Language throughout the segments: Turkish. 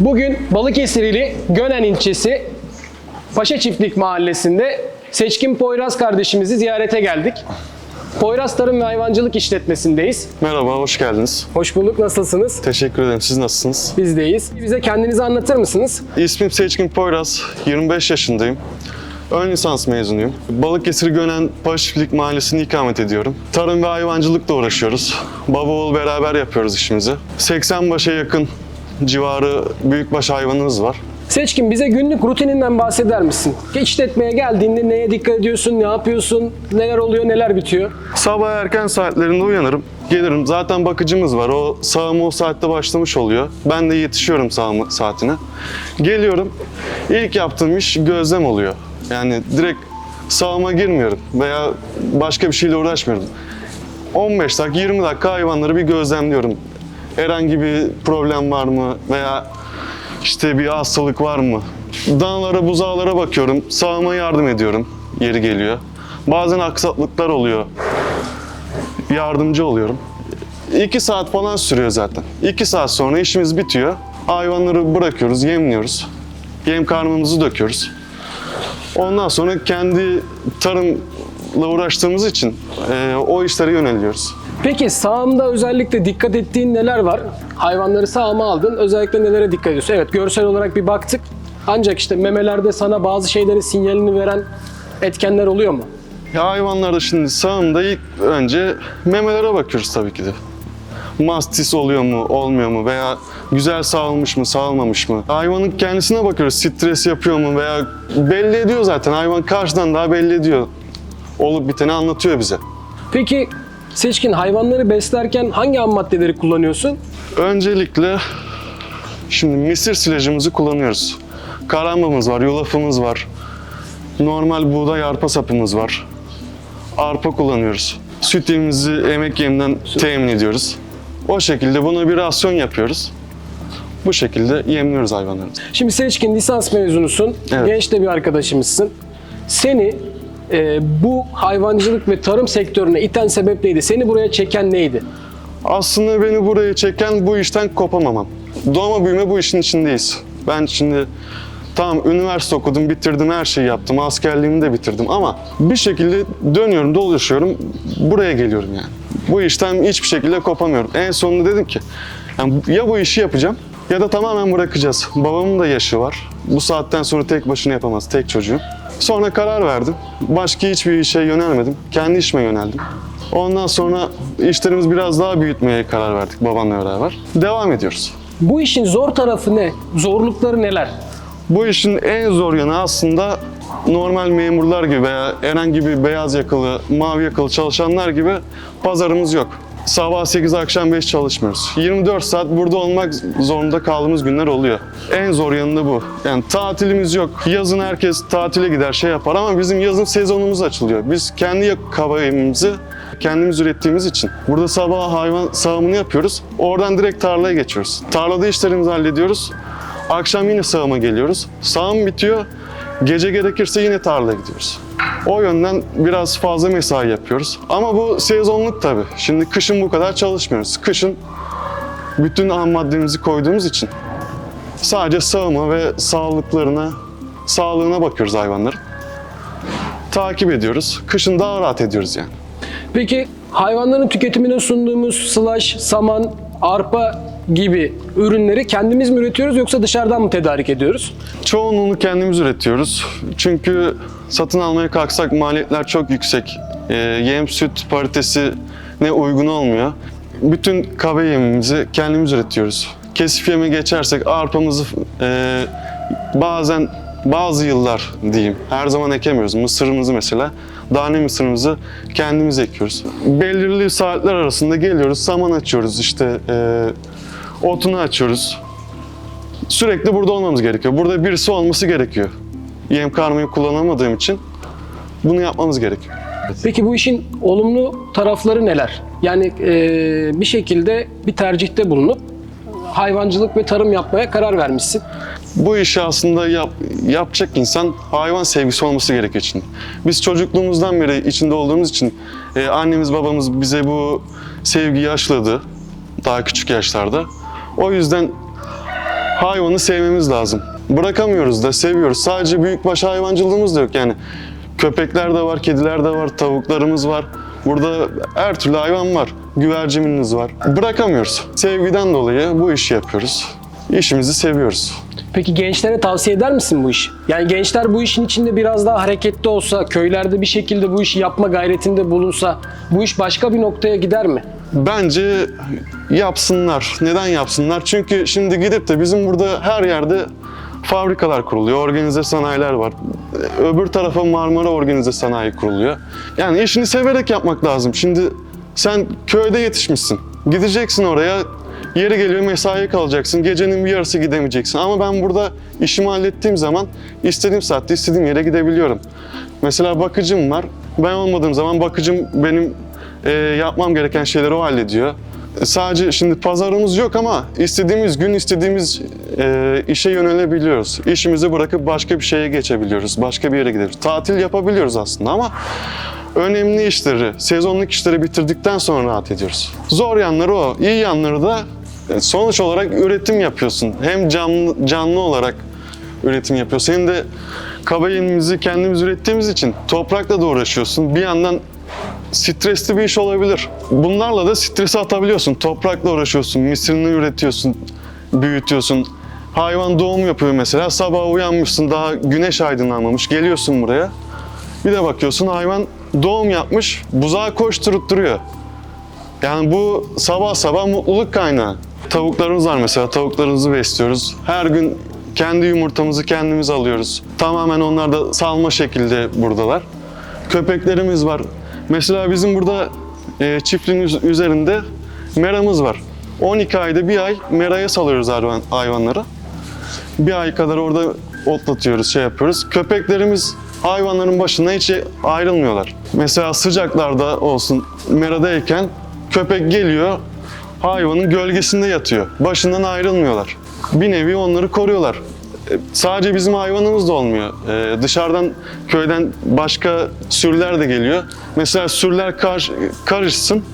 Bugün Balıkesir ili Gönen ilçesi Paşa Çiftlik Mahallesi'nde Seçkin Poyraz kardeşimizi ziyarete geldik. Poyraz Tarım ve Hayvancılık İşletmesi'ndeyiz. Merhaba, hoş geldiniz. Hoş bulduk. Nasılsınız? Teşekkür ederim. Siz nasılsınız? Bizdeyiz. Bize kendinizi anlatır mısınız? İsmim Seçkin Poyraz, 25 yaşındayım. Ön lisans mezunuyum. Balıkesir Gönen Paşiflik Mahallesi'nde ikamet ediyorum. Tarım ve hayvancılıkla uğraşıyoruz. Baba oğul beraber yapıyoruz işimizi. 80 başa yakın civarı büyükbaş hayvanımız var. Seçkin bize günlük rutininden bahseder misin? İşletmeye geldiğinde neye dikkat ediyorsun, ne yapıyorsun, neler oluyor, neler bitiyor? Sabah erken saatlerinde uyanırım. Gelirim. Zaten bakıcımız var. O sağımı o saatte başlamış oluyor. Ben de yetişiyorum sağımı saatine. Geliyorum. İlk yaptığım iş gözlem oluyor. Yani direkt sağıma girmiyorum veya başka bir şeyle uğraşmıyorum. 15 dakika, 20 dakika hayvanları bir gözlemliyorum. Herhangi bir problem var mı veya işte bir hastalık var mı? Dağlara, buzağlara bakıyorum. Sağıma yardım ediyorum. Yeri geliyor. Bazen aksaklıklar oluyor yardımcı oluyorum. İki saat falan sürüyor zaten. İki saat sonra işimiz bitiyor. Hayvanları bırakıyoruz, yemliyoruz. Yem karnımızı döküyoruz. Ondan sonra kendi tarımla uğraştığımız için e, o işlere yöneliyoruz. Peki sağımda özellikle dikkat ettiğin neler var? Hayvanları sağıma aldın. Özellikle nelere dikkat ediyorsun? Evet görsel olarak bir baktık. Ancak işte memelerde sana bazı şeylerin sinyalini veren etkenler oluyor mu? Ya hayvanlarda şimdi sağımda ilk önce memelere bakıyoruz tabii ki de. Mastis oluyor mu, olmuyor mu veya güzel sağılmış mı, sağılmamış mı? Hayvanın kendisine bakıyoruz, stres yapıyor mu veya belli ediyor zaten. Hayvan karşıdan daha belli ediyor. Olup biteni anlatıyor bize. Peki seçkin hayvanları beslerken hangi ham maddeleri kullanıyorsun? Öncelikle şimdi misir silajımızı kullanıyoruz. Karambamız var, yulafımız var. Normal buğday arpa sapımız var. Arpa kullanıyoruz. Süt yemimizi emek yeminden temin ediyoruz. O şekilde buna bir rasyon yapıyoruz. Bu şekilde yemliyoruz hayvanlarımızı. Şimdi seçkin lisans mezunusun. Evet. Genç de bir arkadaşımızsın. Seni e, bu hayvancılık ve tarım sektörüne iten sebep neydi? Seni buraya çeken neydi? Aslında beni buraya çeken bu işten kopamamam. Doğma büyüme bu işin içindeyiz. Ben şimdi tamam üniversite okudum, bitirdim, her şeyi yaptım, askerliğimi de bitirdim ama bir şekilde dönüyorum, dolaşıyorum, buraya geliyorum yani. Bu işten hiçbir şekilde kopamıyorum. En sonunda dedim ki yani ya bu işi yapacağım ya da tamamen bırakacağız. Babamın da yaşı var. Bu saatten sonra tek başına yapamaz, tek çocuğum. Sonra karar verdim. Başka hiçbir işe yönelmedim. Kendi işime yöneldim. Ondan sonra işlerimizi biraz daha büyütmeye karar verdik babamla beraber. Devam ediyoruz. Bu işin zor tarafı ne? Zorlukları neler? Bu işin en zor yanı aslında normal memurlar gibi veya herhangi bir beyaz yakalı, mavi yakalı çalışanlar gibi pazarımız yok. Sabah 8 akşam 5 çalışmıyoruz. 24 saat burada olmak zorunda kaldığımız günler oluyor. En zor yanı da bu. Yani tatilimiz yok. Yazın herkes tatile gider şey yapar ama bizim yazın sezonumuz açılıyor. Biz kendi kabayımızı kendimiz ürettiğimiz için. Burada sabah hayvan sağımını yapıyoruz. Oradan direkt tarlaya geçiyoruz. Tarlada işlerimizi hallediyoruz. Akşam yine sağıma geliyoruz. Sağım bitiyor. Gece gerekirse yine tarlaya gidiyoruz. O yönden biraz fazla mesai yapıyoruz. Ama bu sezonluk tabii. Şimdi kışın bu kadar çalışmıyoruz. Kışın bütün ham maddemizi koyduğumuz için sadece sağıma ve sağlıklarına, sağlığına bakıyoruz hayvanların. Takip ediyoruz. Kışın daha rahat ediyoruz yani. Peki hayvanların tüketimine sunduğumuz slash, saman, arpa gibi ürünleri kendimiz mi üretiyoruz yoksa dışarıdan mı tedarik ediyoruz? Çoğunluğunu kendimiz üretiyoruz. Çünkü satın almaya kalksak maliyetler çok yüksek. Ee, yem süt paritesi ne uygun olmuyor. Bütün kahve yemimizi kendimiz üretiyoruz. Kesif yeme geçersek arpamızı e, bazen bazı yıllar diyeyim her zaman ekemiyoruz. Mısırımızı mesela tane mısırımızı kendimiz ekiyoruz. Belirli saatler arasında geliyoruz saman açıyoruz işte e, otunu açıyoruz. Sürekli burada olmamız gerekiyor. Burada birisi olması gerekiyor. Yem karmayı kullanamadığım için bunu yapmamız gerekiyor. Peki bu işin olumlu tarafları neler? Yani e, bir şekilde bir tercihte bulunup hayvancılık ve tarım yapmaya karar vermişsin. Bu işi aslında yap, yapacak insan hayvan sevgisi olması gerekiyor için. Biz çocukluğumuzdan beri içinde olduğumuz için e, annemiz babamız bize bu sevgiyi aşıladı daha küçük yaşlarda. O yüzden hayvanı sevmemiz lazım. Bırakamıyoruz da seviyoruz. Sadece büyükbaş hayvancılığımız da yok yani. Köpekler de var, kediler de var, tavuklarımız var. Burada her türlü hayvan var. Güvercinimiz var. Bırakamıyoruz. Sevgiden dolayı bu işi yapıyoruz. İşimizi seviyoruz. Peki gençlere tavsiye eder misin bu işi? Yani gençler bu işin içinde biraz daha hareketli olsa, köylerde bir şekilde bu işi yapma gayretinde bulunsa, bu iş başka bir noktaya gider mi? Bence yapsınlar. Neden yapsınlar? Çünkü şimdi gidip de bizim burada her yerde fabrikalar kuruluyor, organize sanayiler var. Öbür tarafa Marmara Organize Sanayi kuruluyor. Yani işini severek yapmak lazım. Şimdi sen köyde yetişmişsin. Gideceksin oraya, yeri geliyor mesaiye kalacaksın. Gecenin bir yarısı gidemeyeceksin. Ama ben burada işimi hallettiğim zaman istediğim saatte istediğim yere gidebiliyorum. Mesela bakıcım var. Ben olmadığım zaman bakıcım benim e, yapmam gereken şeyleri o hallediyor. Sadece şimdi pazarımız yok ama istediğimiz gün istediğimiz e, işe yönelebiliyoruz. İşimizi bırakıp başka bir şeye geçebiliyoruz. Başka bir yere gidebiliyoruz. Tatil yapabiliyoruz aslında ama önemli işleri, sezonluk işleri bitirdikten sonra rahat ediyoruz. Zor yanları o. İyi yanları da sonuç olarak üretim yapıyorsun. Hem canlı, canlı olarak üretim yapıyorsun hem de kaba yenimizi kendimiz ürettiğimiz için toprakla da uğraşıyorsun. Bir yandan stresli bir iş olabilir. Bunlarla da stresi atabiliyorsun. Toprakla uğraşıyorsun, misirini üretiyorsun, büyütüyorsun. Hayvan doğum yapıyor mesela. Sabah uyanmışsın, daha güneş aydınlanmamış. Geliyorsun buraya. Bir de bakıyorsun hayvan doğum yapmış, buzağı koşturup duruyor. Yani bu sabah sabah mutluluk kaynağı. Tavuklarımız var mesela, tavuklarımızı besliyoruz. Her gün kendi yumurtamızı kendimiz alıyoruz. Tamamen onlar da salma şekilde buradalar. Köpeklerimiz var. Mesela bizim burada e, çiftliğin üz- üzerinde meramız var. 12 ayda bir ay meraya salıyoruz hayvan, hayvanları. Bir ay kadar orada otlatıyoruz, şey yapıyoruz. Köpeklerimiz hayvanların başına hiç ayrılmıyorlar. Mesela sıcaklarda olsun meradayken köpek geliyor, hayvanın gölgesinde yatıyor. Başından ayrılmıyorlar. Bir nevi onları koruyorlar. E, Sadece bizim hayvanımız da olmuyor. E, dışarıdan köyden başka sürüler de geliyor. Mesela sürüler kar, karışsın.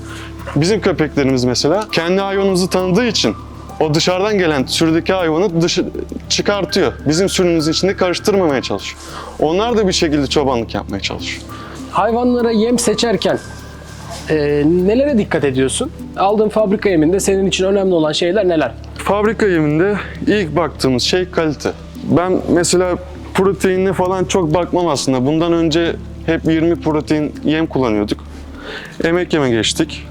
Bizim köpeklerimiz mesela kendi hayvanımızı tanıdığı için o dışarıdan gelen sürüdeki hayvanı dışı çıkartıyor. Bizim sürümüzün içinde karıştırmamaya çalışıyor. Onlar da bir şekilde çobanlık yapmaya çalışıyor. Hayvanlara yem seçerken e, nelere dikkat ediyorsun? Aldığın fabrika yeminde senin için önemli olan şeyler neler? Fabrika yeminde ilk baktığımız şey kalite. Ben mesela proteinine falan çok bakmam aslında. Bundan önce hep 20 protein yem kullanıyorduk. Emek yeme geçtik.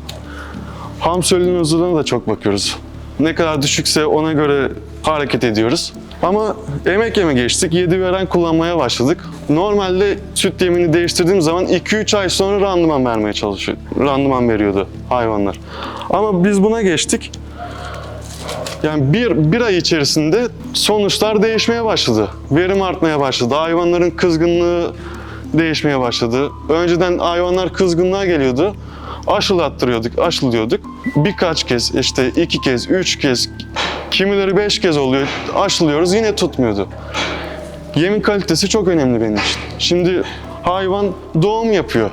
Ham selülozuna da çok bakıyoruz. Ne kadar düşükse ona göre hareket ediyoruz. Ama emek yeme geçtik, 7 veren kullanmaya başladık. Normalde süt yemini değiştirdiğim zaman 2-3 ay sonra randıman vermeye çalışıyor. Randıman veriyordu hayvanlar. Ama biz buna geçtik. Yani bir, bir ay içerisinde sonuçlar değişmeye başladı. Verim artmaya başladı. Hayvanların kızgınlığı değişmeye başladı. Önceden hayvanlar kızgınlığa geliyordu. Aşılattırıyorduk, aşılıyorduk. Birkaç kez, işte iki kez, üç kez, kimileri beş kez oluyor. Aşılıyoruz yine tutmuyordu. Yemin kalitesi çok önemli benim için. Şimdi hayvan doğum yapıyor.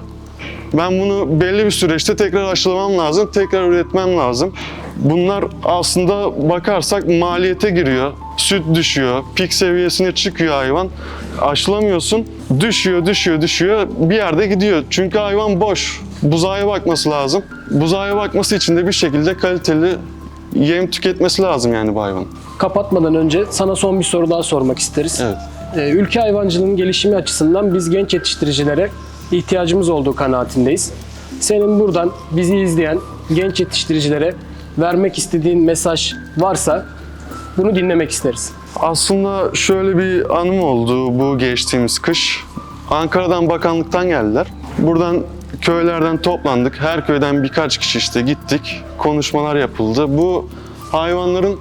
Ben bunu belli bir süreçte tekrar aşılamam lazım, tekrar üretmem lazım. Bunlar aslında bakarsak maliyete giriyor. Süt düşüyor, pik seviyesine çıkıyor hayvan. Aşılamıyorsun, düşüyor, düşüyor, düşüyor. Bir yerde gidiyor. Çünkü hayvan boş. Buzağa bakması lazım. Buzağa bakması için de bir şekilde kaliteli yem tüketmesi lazım yani bu hayvan. Kapatmadan önce sana son bir soru daha sormak isteriz. Evet. Ee, ülke hayvancılığının gelişimi açısından biz genç yetiştiricilere ihtiyacımız olduğu kanaatindeyiz. Senin buradan bizi izleyen genç yetiştiricilere vermek istediğin mesaj varsa bunu dinlemek isteriz. Aslında şöyle bir anım oldu bu geçtiğimiz kış. Ankara'dan bakanlıktan geldiler. Buradan köylerden toplandık. Her köyden birkaç kişi işte gittik. Konuşmalar yapıldı. Bu hayvanların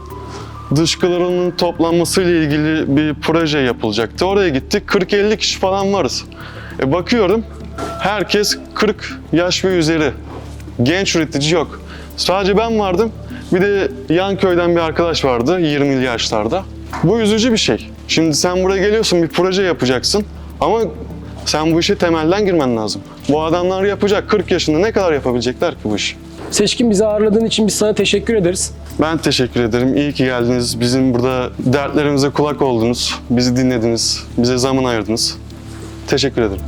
dışkılarının toplanması ile ilgili bir proje yapılacaktı. Oraya gittik. 40-50 kişi falan varız. E bakıyorum herkes 40 yaş ve üzeri. Genç üretici yok. Sadece ben vardım. Bir de yan köyden bir arkadaş vardı 20'li yaşlarda. Bu üzücü bir şey. Şimdi sen buraya geliyorsun bir proje yapacaksın ama sen bu işi temelden girmen lazım. Bu adamlar yapacak. 40 yaşında ne kadar yapabilecekler ki bu işi? Seçkin bizi ağırladığın için biz sana teşekkür ederiz. Ben teşekkür ederim. İyi ki geldiniz. Bizim burada dertlerimize kulak oldunuz. Bizi dinlediniz. Bize zaman ayırdınız. Teşekkür ederim.